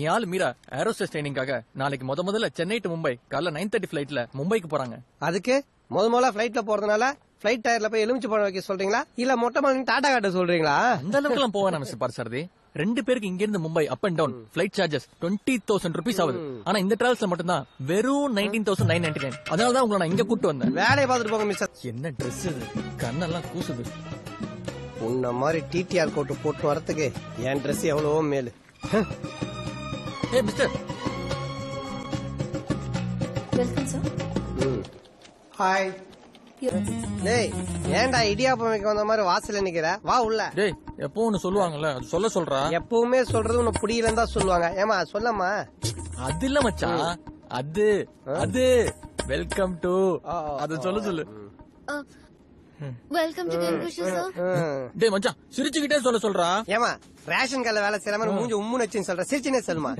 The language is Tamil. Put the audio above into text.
என் ஆள் மீரா. ஏரோஸ்டேஸ் ட்ரைனிங்காக நாளைக்கு முத முதல்ல சென்னை டு மும்பை. காலைல நைன் தேர்ட்டி ஃபிளைட்ல மும்பைக்கு போறாங்க. அதுக்கு முத முதல்ல ஃபிளைட்ல போறதுனால ஃபிளைட் டயர்ல போய் எலுமிச்சு பழம் வைக்க சொல்றீங்களா? இல்ல மொட்டை மணி டாடா காட்ட சொல்றீங்களா? அந்த அளவுக்கு எல்லாம் போவேன் மிஸ்டர் பார்சாரதி ரெண்டு பேருக்கு இங்க இருந்து Mumbai up and down flight charges twenty thousand rupees ஆகுது. ஆனா இந்த டிராவல்ஸ்ல மட்டும் தான் வெறும் nineteen thousand nine ninety nine அதனால தான் உங்களை நான் இங்க கூட்டு வந்தேன். வேலையை பார்த்துட்டு போங்க மிஸ்டர் என்ன ட்ரெஸ் இது? கண்ணெல்லாம் கூசுது. உன்ன மாதிரி டிடிஆர் கோட்டு போட்டு வரதுக்கு என் ட்ரெஸ் எவ்வளவோ மேலு. ஏ மிஸ்டர் வெல்கம் சார் ஹாய் டேய் ஏன்டா இடியாப்பம் வைக்க வந்த மாதிரி வாசல்ல நிக்கிற? வா உள்ள. டேய் எப்போ ஒன்னு சொல்லுவாங்கல்ல? அது சொல்ல சொல்றா? எப்பவுமே சொல்றது உனக்கு புரியலன்னு தான் சொல்லுவாங்க. ஏமா சொல்லம்மா. அது இல்ல மச்சான் அது அது. வெல்கம் டு அது சொல்ல சொல்லு. Welcome to. டேய் மச்சான் சிரிச்சுக்கிட்டே சொல்ல சொல்றா. ஏமா ரேஷன் கடையில வேலை செய்யலாம மூஞ்சி உம்முன்னு வச்சுன்னு சொல்ற. சிரிச்சுனே சொல்லுமா